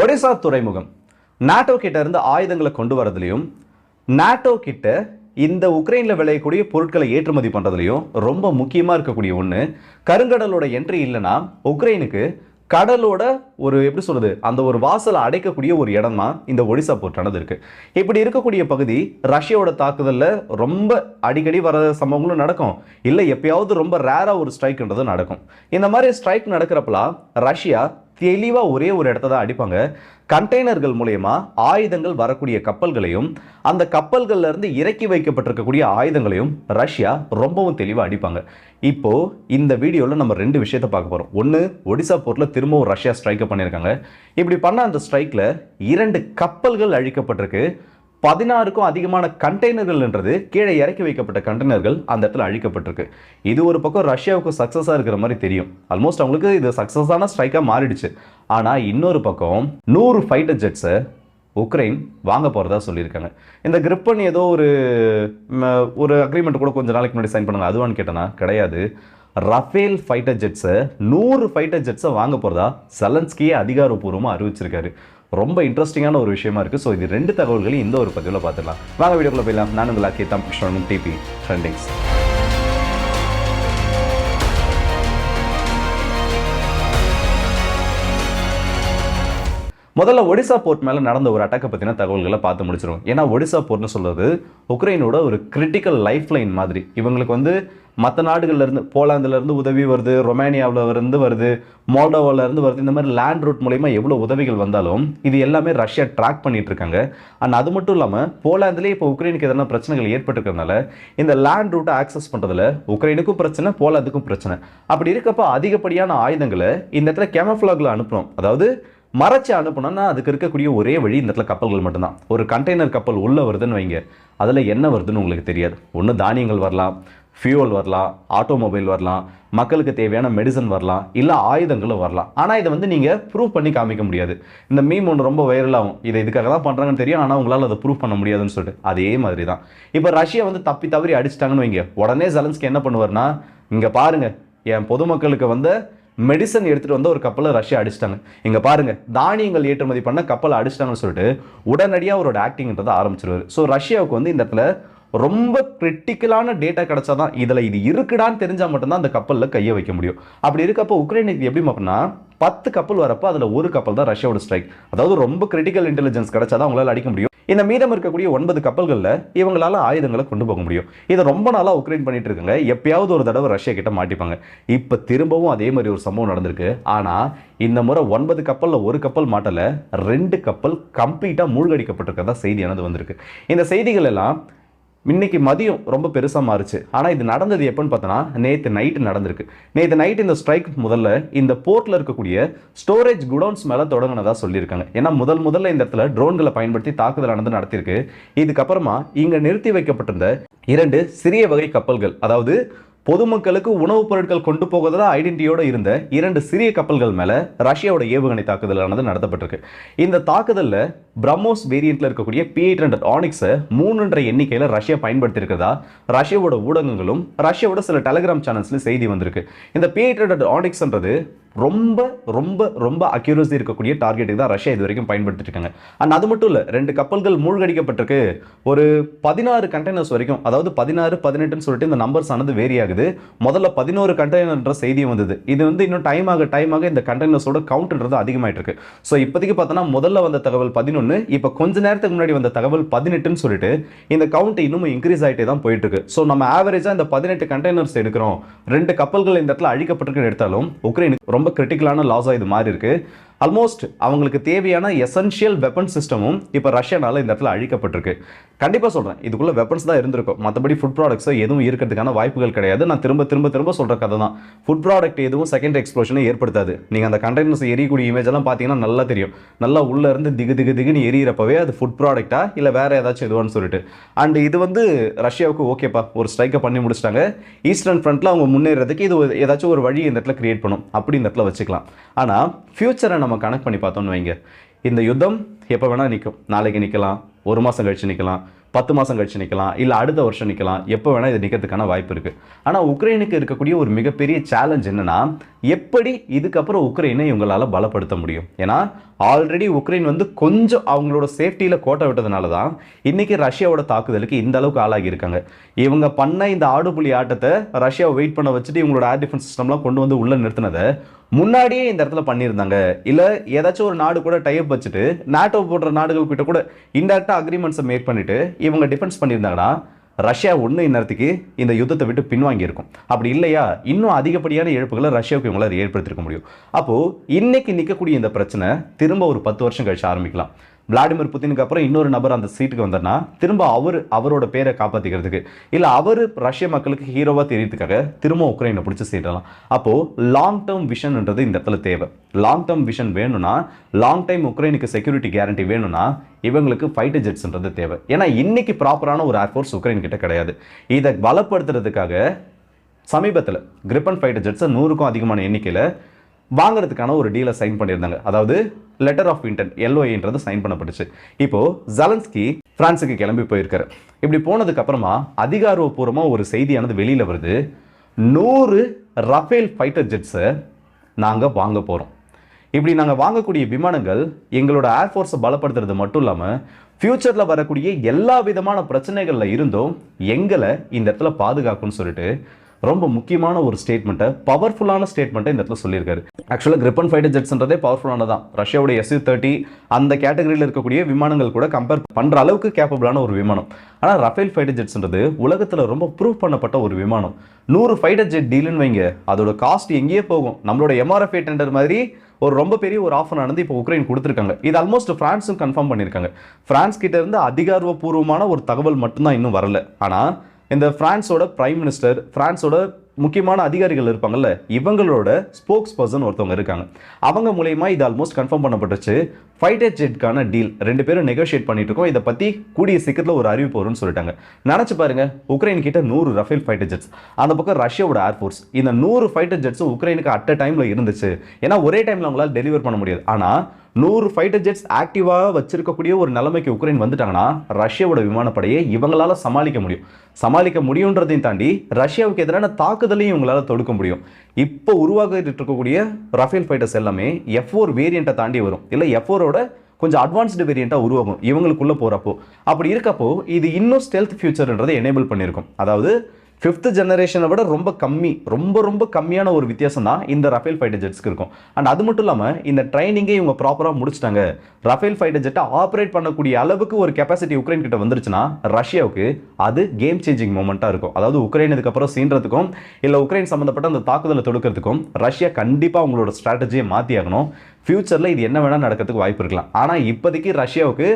ஒடிசா துறைமுகம். நாட்டோ கிட்ட இருந்து ஆயுதங்களை கொண்டு வரதுலையும் நாட்டோ கிட்ட இந்த உக்ரைனில் விளையக்கூடிய பொருட்களை ஏற்றுமதி பண்ணுறதுலையும் ரொம்ப முக்கியமாக இருக்கக்கூடிய ஒன்று கருங்கடலோட என்ட்ரி இல்லைன்னா உக்ரைனுக்கு கடலோட ஒரு எப்படி சொல்கிறது அந்த ஒரு வாசலை அடைக்கக்கூடிய ஒரு இடம் தான் இந்த ஒடிசா போர்ட்டானது இருக்குது இப்படி இருக்கக்கூடிய பகுதி ரஷ்யாவோட தாக்குதலில் ரொம்ப அடிக்கடி வர சம்பவங்களும் நடக்கும். இல்லை எப்பயாவது ரொம்ப ரேராக ஒரு ஸ்ட்ரைக்ன்றது நடக்கும். இந்த மாதிரி ஸ்ட்ரைக் நடக்கிறப்பலாம் ரஷ்யா தெளிவாக ஒரே ஒரு இடத்த தான் அடிப்பாங்க. கண்டெய்னர்கள் மூலயமா ஆயுதங்கள் வரக்கூடிய கப்பல்களையும் அந்த கப்பல்கள்ல இருந்து இறக்கி வைக்கப்பட்டிருக்கக்கூடிய ஆயுதங்களையும் ரஷ்யா ரொம்பவும் தெளிவாக அடிப்பாங்க. இப்போ இந்த வீடியோவில் நம்ம ரெண்டு விஷயத்தை பார்க்க போகிறோம் ஒன்று ஒடிசா போர்ட்டில் திரும்பவும் ரஷ்யா ஸ்ட்ரைக்கை பண்ணியிருக்காங்க. இப்படி பண்ண அந்த ஸ்ட்ரைக்கில் இரண்டு கப்பல்கள் அழிக்கப்பட்டிருக்கு. பதினாறுக்கும் அதிகமான கண்டெய்னர்கள்ன்றது கீழே இறக்கி வைக்கப்பட்ட கண்டெய்னர்கள் அந்த இடத்துல அழிக்கப்பட்டிருக்கு. இது ஒரு பக்கம் ரஷ்யாவுக்கு சக்ஸஸாக இருக்கிற மாதிரி தெரியும். ஆல்மோஸ்ட் அவங்களுக்கு இது சக்ஸஸான ஸ்ட்ரைக்காக மாறிடுச்சு. ஆனால் இன்னொரு பக்கம் நூறு ஃபைட்டர் ஜெட்ஸை உக்ரைன் வாங்க போகிறதா சொல்லியிருக்காங்க. இந்த கிரிப்பன் ஏதோ ஒரு ஒரு அக்ரிமெண்ட் கூட கொஞ்சம் நாளைக்கு முன்னாடி சைன் பண்ணாங்க. அதுவான்னு கேட்டேன்னா கிடையாது. ரஃபேல் ஃபைட்டர் ஜெட்ஸை நூறு ஃபைட்டர் ஜெட்ஸை வாங்க போகிறதா செலன்ஸ்கியே அதிகாரப்பூர்வமாக அறிவிச்சிருக்காரு. ரொம்ப இன்ட்ரெஸ்டிங்கான ஒரு விஷயமா இருக்குது ஸோ இது ரெண்டு தகவல்களையும் இந்த ஒரு பதிவில் பார்த்துடலாம். வாங்க வீடியோக்குள்ள போயிடலாம். நான் உங்கள் அக்கேதாம் கிருஷ்ணன் டிபி ட்ரெண்டிங்ஸ் முதல்ல ஒடிசா போர்ட் மேலே நடந்த ஒரு அட்டாக்கை பற்றின தகவல்களை பார்த்து முடிச்சிருவோம். ஏன்னா ஒடிசா போர்ட்னு சொல்கிறது உக்ரைனோட ஒரு கிரிட்டிக்கல் லைஃப் லைன் மாதிரி. இவங்களுக்கு வந்து மற்ற நாடுகள்லேருந்து இருந்து உதவி வருது ரொமேனியாவில் இருந்து வருது மோல்டோவாலேருந்து வருது இந்த மாதிரி லேண்ட் ரூட் மூலயமா எவ்வளோ உதவிகள் வந்தாலும் இது எல்லாமே ரஷ்யா ட்ராக் பண்ணிகிட்டு இருக்காங்க அண்ட் அது மட்டும் இல்லாமல் போலாந்துலேயே இப்போ உக்ரைனுக்கு எதனா பிரச்சனைகள் ஏற்பட்டுருக்கிறதுனால இந்த லேண்ட் ரூட்டை ஆக்சஸ் பண்ணுறதுல உக்ரைனுக்கும் பிரச்சனை போலாந்துக்கும் பிரச்சனை. அப்படி இருக்கப்போ அதிகப்படியான ஆயுதங்களை இந்த இடத்துல கேமஃப்ளாகில் அனுப்பணும் அதாவது மறைச்சு அனுப்பணும்னா அதுக்கு இருக்கக்கூடிய ஒரே வழி இந்த இடத்துல கப்பல்கள் மட்டும்தான். ஒரு கண்டெய்னர் கப்பல் உள்ளே வருதுன்னு வைங்க. அதில் என்ன வருதுன்னு உங்களுக்கு தெரியாது. ஒன்று தானியங்கள் வரலாம். ஃபியூவல் வரலாம் ஆட்டோமொபைல் வரலாம் மக்களுக்கு தேவையான மெடிசன் வரலாம் இல்லை ஆயுதங்களும் வரலாம். ஆனால் இதை வந்து நீங்கள் ப்ரூவ் பண்ணி காமிக்க முடியாது. இந்த மீம் ஒன்று ரொம்ப வைரலாகும் இதை இதுக்காக தான் பண்ணுறாங்கன்னு தெரியும். ஆனால் உங்களால் அதை ப்ரூவ் பண்ண முடியாதுன்னு சொல்லிட்டு. அதே மாதிரி தான் இப்போ ரஷ்யா வந்து தப்பி தவறி அடிச்சிட்டாங்கன்னு வைங்க. உடனே ஜெலன்ஸ்கி என்ன பண்ணுவார்னா இங்கே பாருங்கள் என் பொதுமக்களுக்கு வந்து மெடிசன் எடுத்துட்டு வந்து ஒரு கப்பலை ரஷ்யா அடிச்சிட்டாங்க. இங்கே பாருங்கள் தானியங்கள் ஏற்றுமதி பண்ண கப்பலை அடிச்சிட்டாங்கன்னு சொல்லிட்டு உடனடியாக அவரோட ஆக்டிங்கிறத ஆரம்பிச்சிருவார். ஸோ ரஷ்யாவுக்கு வந்து இந்த இடத்துல ரொம்ப கிரிட்டிக்கலான டேட்டா கிடைச்சாதான் இதில் இது இருக்குடான்னு தெரிஞ்சால் மட்டும்தான் அந்த கப்பலில் கையை வைக்க முடியும். அப்படி இருக்கப்போ உக்ரைனுக்கு எப்படி அப்படின்னா பத்து கப்பல் வரப்போ அதில் ஒரு கப்பல் தான் ரஷ்யாவோட ஸ்ட்ரைக் அதாவது ரொம்ப கிரிட்டிக்கல் இன்டெலிஜென்ஸ் கிடைச்சாதான் அவங்களால அடிக்க முடியும். இந்த மீதம் இருக்கக்கூடிய ஒன்பது கப்பல்களில் இவங்களால ஆயுதங்களை கொண்டு போக முடியும். இதை ரொம்ப நாளாக உக்ரைன் பண்ணிட்டு இருக்காங்க. எப்பயாவது ஒரு தடவை ரஷ்யா கிட்ட மாட்டிப்பாங்க. இப்போ திரும்பவும் அதே மாதிரி ஒரு சம்பவம் நடந்திருக்கு. ஆனால் இந்த முறை ஒன்பது கப்பலில் ஒரு கப்பல் மாட்டலை ரெண்டு கப்பல் கம்ப்ளீட்டாக மூழ்கடிக்கப்பட்டிருக்கிறதா செய்தியானது வந்திருக்கு. இந்த செய்திகள் எல்லாம் இன்னைக்கு மதியம் ரொம்ப பெருசாக மாறுச்சு. ஆனால் இது நடந்தது எப்போன்னு பார்த்தோன்னா நேற்று நைட்டு நடந்திருக்கு. நேற்று நைட் இந்த ஸ்ட்ரைக் முதல்ல இந்த போர்ட்டில் இருக்கக்கூடிய ஸ்டோரேஜ் குடோன்ஸ் மேலே தொடங்கினதாக சொல்லியிருக்காங்க. ஏன்னா முதல் முதல்ல இந்த இடத்துல ட்ரோன்களை பயன்படுத்தி தாக்குதல் நடந்து நடத்தியிருக்கு. இதுக்கப்புறமா இங்கே நிறுத்தி வைக்கப்பட்டிருந்த இரண்டு சிறிய வகை கப்பல்கள் அதாவது பொதுமக்களுக்கு உணவுப் பொருட்கள் கொண்டு போகிறதா ஐடென்டிட்டியோட இருந்த இரண்டு சிறிய கப்பல்கள் மேலே ரஷ்யாவோட ஏவுகணை தாக்குதலானது நடத்தப்பட்டிருக்கு. இந்த தாக்குதலில் பிரம்மோஸ் வேரியண்ட்ல இருக்கக்கூடிய பி எயிட் ஹண்ட்ரட் ஆனிக்ஸை மூணுன்ற எண்ணிக்கையில் ரஷ்யா பயன்படுத்தியிருக்கிறதா? ரஷ்யாவோட ஊடகங்களும் ரஷ்யாவோட சில டெலிகிராம் சேனல்ஸ்லையும் செய்தி வந்திருக்கு. இந்த பி எயிட் ஹண்ட்ரட் ஆனிக்ஸ்ன்றது ரொம்ப ரொம்ப ரொம்ப அக்யூரஸி இருக்கக்கூடிய டார்கெட்டுக்கு தான் ரஷ்யா இது வரைக்கும் பயன்படுத்திருக்காங்க அண்ட் அது மட்டும் இல்லை ரெண்டு கப்பல்கள் மூழ்கடிக்கப்பட்டிருக்கு. ஒரு பதினாறு கண்டெய்னர்ஸ் வரைக்கும் அதாவது பதினாறு பதினெட்டுன்னு சொல்லிட்டு இந்த நம்பர்ஸ் ஆனது வேரி ஆகுது. முதல்ல பதினோரு கண்டெய்னர்ன்ற செய்தி வந்தது. இது வந்து இன்னும் டைம் ஆக டைம் ஆக இந்த கண்டெய்னர்ஸோட கவுண்ட்ன்றது அதிகமாயிட்டு இருக்கு. ஸோ இப்போதைக்கு பார்த்தோன்னா முதல்ல வந்த தகவல் பதினொன்று இப்போ கொஞ்ச நேரத்துக்கு முன்னாடி வந்த தகவல் பதினெட்டுன்னு சொல்லிட்டு இந்த கவுண்ட் இன்னும் இன்க்ரீஸ் ஆகிட்டே தான் போயிட்டு இருக்கு ஸோ நம்ம ஆவரேஜாக இந்த பதினெட்டு கண்டெய்னர்ஸ் எடுக்கிறோம். ரெண்டு கப்பல்கள் இந்த இடத்துல அழிக்கப்பட்டிருக்குன்னு எடுத்தாலும் உக்ரைனுக்கு ரொம்ப கிரிட்டிக்கலான லாஸாக இது மாறி இருக்கு ஆல்மோஸ்ட் அவங்களுக்கு தேவையான எசென்ஷியல் வெப்பன் சிஸ்டமும் இப்போ ரஷ்யானால இந்த இடத்துல அழிக்கப்பட்டிருக்கு. கண்டிப்பாக சொல்கிறேன் இதுக்குள்ள வெப்பன்ஸ் தான் இருந்திருக்கும். மற்றபடி ஃபுட் ப்ராடக்ட்ஸோ எதுவும் இருக்கிறதுக்கான வாய்ப்புகள் கிடையாது. நான் திரும்ப திரும்ப திரும்ப சொல்கிற கதை தான். ஃபுட் ப்ராடக்ட் எதுவும் செகண்ட் எக்ஸ்ப்ளோஷனை ஏற்படுத்தாது. நீங்கள் அந்த கண்டெய்னர்ஸ் எரியக்கூடிய இமேஜ் எல்லாம் பார்த்தீங்கன்னா நல்லா தெரியும். நல்லா உள்ளேருந்து திகு திகு திகுன்னு எரியறப்பவே அது ஃபுட் ப்ராடக்ட்டா இல்லை வேறு ஏதாச்சும் இதுவான்னு சொல்லிட்டு. அண்ட் இது வந்து ரஷ்யாவுக்கு ஓகேப்பா ஒரு ஸ்ட்ரைக்கை பண்ணி முடிச்சிட்டாங்க. ஈஸ்டர்ன் ஃப்ரண்ட்டில் அவங்க முன்னேறதுக்கு இது ஏதாச்சும் ஒரு வழி இந்த இடத்துல கிரியேட் பண்ணும். அப்படி இந்த இடத்துல வச்சுக்கலாம். ஆனால் ஃப்யூச்சரை நம்ம கனெக்ட் பண்ணி பார்த்தோம்னு வைங்க. இந்த யுத்தம் எப்போ வேணால் நிற்கும் நாளைக்கு நிற்கலாம் ஒரு மாதம் கழிச்சு நிற்கலாம் பத்து மாதம் கழிச்சு நிற்கலாம் இல்லை அடுத்த வருஷம் நிற்கலாம் எப்போ வேணால் இது நிற்கிறதுக்கான வாய்ப்பு இருக்குது ஆனால் உக்ரைனுக்கு இருக்கக்கூடிய ஒரு மிகப்பெரிய சேலஞ்ச் என்னன்னா எப்படி இதுக்கப்புறம் உக்ரைனை இவங்களால் பலப்படுத்த முடியும்? ஏன்னா ஆல்ரெடி உக்ரைன் வந்து கொஞ்சம் அவங்களோட சேஃப்டியில் கோட்டை விட்டதுனால தான் இன்னைக்கு ரஷ்யாவோட தாக்குதலுக்கு இந்த அளவுக்கு ஆளாகி இருக்காங்க. இவங்க பண்ண இந்த ஆடுபுலி ஆட்டத்தை ரஷ்யாவை வெயிட் பண்ண வச்சுட்டு இவங்களோட ஏர் டிஃபென்ஸ் சிஸ்டம்லாம் கொண்டு வந்து உள்ள நிறுத்தினதை முன்னாடியே இந்த இடத்துல பண்ணியிருந்தாங்க. இல்லை ஏதாச்சும் ஒரு நாடு கூட டைப் வச்சுட்டு நாட்டோ போடுற நாடுகள் கிட்ட கூட இன்டெரக்டாக அக்ரிமெண்ட்ஸை மேக் பண்ணிவிட்டு இவங்க டிஃபென்ஸ் பண்ணியிருந்தாங்கன்னா ரஷ்யா ஒன்று இந்நேரத்துக்கு இந்த யுத்தத்தை விட்டு பின்வாங்கி இருக்கும் அப்படி இல்லையா? இன்னும் அதிகப்படியான இழப்புகளை ரஷ்யாவுக்கு இவங்களால் ஏற்படுத்திருக்க முடியும். அப்போ இன்னைக்கு நிற்கக்கூடிய இந்த பிரச்சனை திரும்ப ஒரு பத்து வருஷம் கழிச்சு ஆரம்பிக்கலாம். விளாடிமிர் புத்தினுக்கு அப்புறம் இன்னொரு நபர் அந்த சீட்டுக்கு வந்தார்னா திரும்ப அவர் அவரோட பேரை காப்பாற்றிக்கிறதுக்கு இல்லை அவர் ரஷ்ய மக்களுக்கு ஹீரோவாக தெரியறதுக்காக திரும்ப உக்ரைனை பிடிச்சி சீட்டலாம் அப்போது லாங் டேர்ம் விஷன்ன்றது இந்த இடத்துல தேவை. லாங் டேர்ம் விஷன் வேணும்னா லாங் டைம் உக்ரைனுக்கு செக்யூரிட்டி கேரண்டி வேணும்னா இவங்களுக்கு ஃபைட்டர் ஜெட்ஸ்ன்றது தேவை. ஏன்னா இன்னைக்கு ப்ராப்பரான ஒரு ஏர்ஃபோர்ஸ் உக்ரைன் கிட்ட கிடையாது. இதை பலப்படுத்துறதுக்காக சமீபத்தில் கிரிப்பன் ஃபைட்டர் ஜெட்ஸை நூறுக்கும் அதிகமான எண்ணிக்கையில் வாங்குறதுக்கான ஒரு டீலை சைன் பண்ணியிருந்தாங்க. அதாவது லெட்டர் ஆஃப் இன்டென்ட் எல்ஓஏன்றது சைன் பண்ணப்பட்டுச்சு. இப்போது ஜலன்ஸ்கி ஃப்ரான்ஸுக்கு கிளம்பி போயிருக்காரு. இப்படி போனதுக்கப்புறமா அதிகாரப்பூர்வமாக ஒரு செய்தியானது வெளியில் வருது. நூறு ரஃபேல் ஃபைட்டர் ஜெட்ஸை நாங்கள் வாங்க போகிறோம் இப்படி நாங்கள் வாங்கக்கூடிய விமானங்கள் எங்களோட ஏர்ஃபோர்ஸை பலப்படுத்துறது மட்டும் இல்லாமல் ஃப்யூச்சரில் வரக்கூடிய எல்லா விதமான பிரச்சனைகளில் இருந்தும் எங்களை இந்த இடத்துல பாதுகாக்கும்னு சொல்லிட்டு ரொம்ப முக்கியமான ஒரு ஸ்டேட்மெண்ட்டை பவர்ஃபுல்லான ஸ்டேட்மெண்ட்டை இந்த இடத்துல சொல்லியிருக்காரு. ஆக்சுவலாக கிரிப்பன் ஃபைட்டர் ஜெட்ஸ்ன்றதே பவர்ஃபுல்லான தான். ரஷ்யாவுடைய எஸ்யூ தேர்ட்டி அந்த கேட்டகரியில் இருக்கக்கூடிய விமானங்கள் கூட கம்பேர் பண்ணுற அளவுக்கு கேப்பபிளான ஒரு விமானம். ஆனால் ரஃபேல் ஃபைட்டர் ஜெட்ஸ்ன்றது உலகத்தில் ரொம்ப ப்ரூவ் பண்ணப்பட்ட ஒரு விமானம். நூறு ஃபைட்டர் ஜெட் டீலுன்னு வைங்க அதோட காஸ்ட் எங்கேயே போகும். நம்மளோட எம்ஆர்எஃப் டெண்டர் மாதிரி ஒரு ரொம்ப பெரிய ஒரு ஆஃபர் நடந்து இப்போ உக்ரைன் கொடுத்துருக்காங்க. இது ஆல்மோஸ்ட் ஃப்ரான்ஸும் கன்ஃபார்ம் பண்ணியிருக்காங்க. ஃப்ரான்ஸ் கிட்ட இருந்து அதிகாரப்பூர்வமான ஒரு தகவல் மட்டும்தான் இன்னும் வரல. ஆனால் இந்த பிரான்ஸோட பிரைம் மினிஸ்டர் பிரான்ஸோட முக்கியமான அதிகாரிகள் இருப்பாங்கல்ல இவங்களோட ஸ்போக்ஸ் பர்சன் ஒருத்தவங்க இருக்காங்க. அவங்க மூலயமா இது ஆல்மோஸ்ட் கன்ஃபார்ம் பண்ணப்பட்டுச்சு ஃபைட்டர் ஜெட்கான டீல் ரெண்டு பேரும் நெகோஷியேட் பண்ணிட்டு இருக்கோம் இதை பற்றி கூடிய சீக்கிரத்தில் ஒரு அறிவிப்பு வரும்னு சொல்லிட்டாங்க. நினச்சி பாருங்க உக்ரைன் கிட்ட நூறு ரஃபேல் ஃபைட்டர் ஜெட்ஸ் அந்த பக்கம் ரஷ்யாவோட ஏர்ஃபோர்ஸ் இந்த நூறு ஃபைட்டர் ஜெட்ஸும் உக்ரைனுக்கு அட் அ டைமில் இருந்துச்சு. ஏன்னா ஒரே டைமில் அவங்களால டெலிவர் பண்ண முடியாது. ஆனால் நூறு ஃபைட்டர் ஜெட்ஸ் ஆக்டிவாக வச்சிருக்கக்கூடிய ஒரு நிலைமைக்கு உக்ரைன் வந்துட்டாங்கன்னா ரஷ்யாவோட விமானப்படையை இவங்களால சமாளிக்க முடியும். சமாளிக்க முடியுன்றதையும் தாண்டி ரஷ்யாவுக்கு எதிரான தாக்குதலையும் இவங்களால தொடுக்க முடியும். இப்போ உருவாகிட்டு இருக்கக்கூடிய ரஃபேல் ஃபைட்டர்ஸ் எல்லாமே எஃப் ஃபோர் வேரியண்ட்டை தாண்டி வரும். இல்லை எஃப் ஃபோரோட கொஞ்சம் அட்வான்ஸ்டு வேரியண்ட்டாக உருவாகும். இவங்களுக்குள்ளே போகிறப்போ அப்படி இருக்கப்போ இது இன்னும் ஸ்டெல்த் ஃபியூச்சர்ன்றதை எனேபிள் பண்ணியிருக்கும். அதாவது ஃபிஃப்த் ஜெனரேஷனை விட ரொம்ப கம்மி ரொம்ப ரொம்ப கம்மியான ஒரு வித்தியாசம் தான் இந்த ரஃபேல் ஃபைட்டர் ஜெட்ஸ்க்கு இருக்கும். அண்ட் அது மட்டும் இல்லாமல் இந்த ட்ரைனிங்கே இவங்க ப்ராப்பராக முடிச்சிட்டாங்க. ரஃபேல் ஃபைட்டர் ஜெட்டை ஆப்ரேட் பண்ணக்கூடிய அளவுக்கு ஒரு கெப்பாசிட்டி உக்ரைன் கிட்ட வந்துருச்சுன்னா ரஷ்யாவுக்கு அது கேம் சேஞ்சிங் மூமெண்ட்டாக இருக்கும். அதாவது உக்ரைன் இதுக்கப்புறம் சீன்றதுக்கும் இல்லை உக்ரைன் சம்மந்தப்பட்ட அந்த தாக்குதலை தொடுக்கிறதுக்கும் ரஷ்யா கண்டிப்பாக அவங்களோட ஸ்ட்ராட்டஜியை மாற்றி ஆகணும் ஃப்யூச்சரில் இது என்ன வேணால் நடக்கிறதுக்கு வாய்ப்பு இருக்கலாம். ஆனால் இப்போதைக்கு ரஷ்யாவுக்கு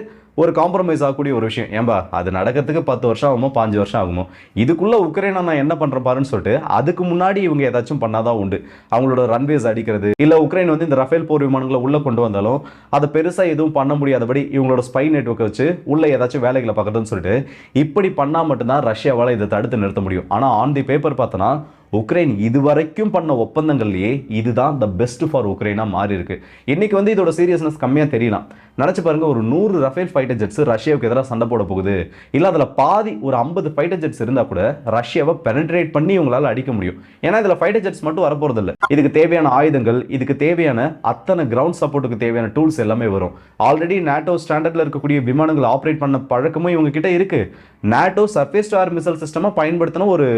ஒரு காம்ப்ரமைஸ் ஆகக்கூடிய ஒரு விஷயம். ஏன்பா அது நடக்கிறதுக்கு பத்து வருஷம் ஆகுமோ பாஞ்சு வருஷம் ஆகுமோ? இதுக்குள்ள உக்ரைனை நான் என்ன பண்றேன் பாருன்னு சொல்லிட்டு அதுக்கு முன்னாடி இவங்க ஏதாச்சும் பண்ணாதான் உண்டு. அவங்களோட ரன்வேஸ் அடிக்கிறது இல்லை உக்ரைன் வந்து இந்த ரஃபேல் போர் விமானங்களை உள்ளே கொண்டு வந்தாலும் அதை பெருசாக எதுவும் பண்ண முடியாதபடி இவங்களோட ஸ்பை நெட்ஒர்க்கை வச்சு உள்ளே ஏதாச்சும் வேலைகளை பார்க்கறதுன்னு சொல்லிட்டு இப்படி பண்ணால் மட்டும்தான் ரஷ்யாவால் இதை தடுத்து நிறுத்த முடியும். ஆனால் ஆன் தி பேப்பர் பார்த்தோன்னா உக்ரைன் இதுவரைக்கும் பண்ண ஒப்பந்தங்கள்லயே இதுதான் த பெஸ்ட் ஃபார் உக்ரைனாக மாறி இருக்கு. இன்னைக்கு வந்து இதோட சீரியஸ்னஸ் கம்மியாக தெரியலாம். நினச்சி பாருங்க ஒரு நூறு ரஃபேல் ஃபைட்டர் ஜெட்ஸ் ரஷ்யாவுக்கு எதிராக சண்டை போட போகுது. இல்லை அதில் பாதி ஒரு ஐம்பது ஃபைட்டர் ஜெட்ஸ் இருந்தால் கூட ரஷ்யாவை பெனட்ரேட் பண்ணி உங்களால் அடிக்க முடியும். ஏன்னா இதில் ஃபைட்டர் ஜெட்ஸ் மட்டும் வரப்போறது இல்லை இதுக்கு தேவையான ஆயுதங்கள் இதுக்கு தேவையான அத்தனை கிரவுண்ட் சப்போர்ட்டுக்கு தேவையான டூல்ஸ் எல்லாமே வரும். ஆல்ரெடி நாட்டோ ஸ்டாண்டர்டில் இருக்கக்கூடிய விமானங்களை ஆப்ரேட் பண்ண பழக்கமும் இவங்க கிட்ட இருக்கு. NATO surface to missile missile பயன்படுத்தின ஒரு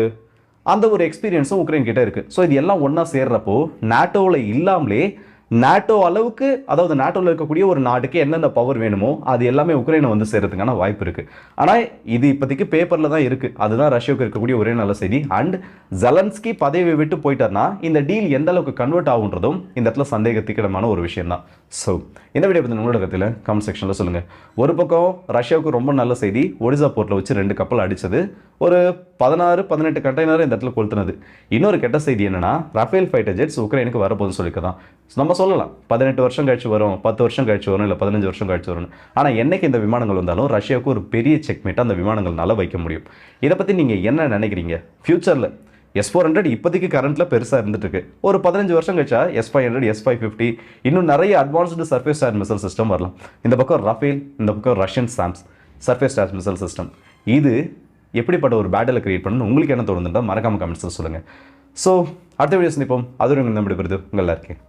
அந்த ஒரு எக்ஸ்பீரியன்ஸும் உக்ரைன் கிட்ட இருக்கு. ஸோ இது எல்லாம் ஒன்றா சேர்றப்போ நாட்டோவில் இல்லாமலே நாட்டோ அளவுக்கு அதாவது நாட்டோவில் இருக்கக்கூடிய ஒரு நாட்டுக்கு எந்தெந்த பவர் வேணுமோ அது எல்லாமே உக்ரைனை வந்து சேர்றதுக்கான வாய்ப்பு இருக்கு. ஆனால் இது இப்போதைக்கு பேப்பரில் தான் இருக்கு. அதுதான் ரஷ்யாவுக்கு இருக்கக்கூடிய ஒரே நல்ல செய்தி. அண்ட் ஜலன்ஸ்கி பதவியை விட்டு போயிட்டார்னா இந்த டீல் எந்த அளவுக்கு கன்வெர்ட் ஆகுன்றதும் இந்த இடத்துல சந்தேகத்திக்கிடமான ஒரு விஷயம் தான். ஸோ இந்த வீடியோ பற்றி உங்களோட கத்தில் கமெண்ட் செக்ஷனில் சொல்லுங்கள் ஒரு பக்கம் ரஷ்யாவுக்கு ரொம்ப நல்ல செய்தி ஒடிசா போர்ட்டில் வச்சு ரெண்டு கப்பல் அடித்தது ஒரு பதினாறு பதினெட்டு கண்டெய்னர் இந்த இடத்துல கொளுத்துனது. இன்னொரு கெட்ட செய்தி என்னன்னா ரஃபேல் ஃபைட்டர் ஜெட்ஸ் உக்ரைனுக்கு வரப்போகுதுன்னு சொல்லிக்கலாம் நம்ம சொல்லலாம் பதினெட்டு வருஷம் கழிச்சு வரும் பத்து வருஷம் கழிச்சு வரும் இல்லை பதினஞ்சு வருஷம் கழிச்சு வரும் ஆனால் என்னைக்கு இந்த விமானங்கள் வந்தாலும் ரஷ்யாவுக்கு ஒரு பெரிய செக்மேட் அந்த விமானங்கள்னால வைக்க முடியும். இதை பற்றி நீங்கள் என்ன நினைக்கிறீங்க? ஃப்யூச்சரில் எஸ் ஃபோர் ஹண்ட்ரட் இப்போதைக்கு கரண்ட்டில் பெருசாக இருந்துட்டுருக்கு. ஒரு பதினஞ்சு வருஷம் கழிச்சா S five hundred S five fifty இன்னும் நிறைய advanced surface to air missile system வரலாம். இந்த பக்கம் ரஃபேல் இந்த பக்கம் Russian SAMs surface to air missile system இது எப்படிப்பட்ட ஒரு பேட்டில் கிரியேட் பண்ணணும் உங்களுக்கு என்ன தோணுதுன்றா மறக்காம கமெண்ட்ஸில் சொல்லுங்கள் ஸோ அடுத்த வீடியோ சந்திப்போம். அது நம்மளுடைய விருது உங்கள் இருக்கேன்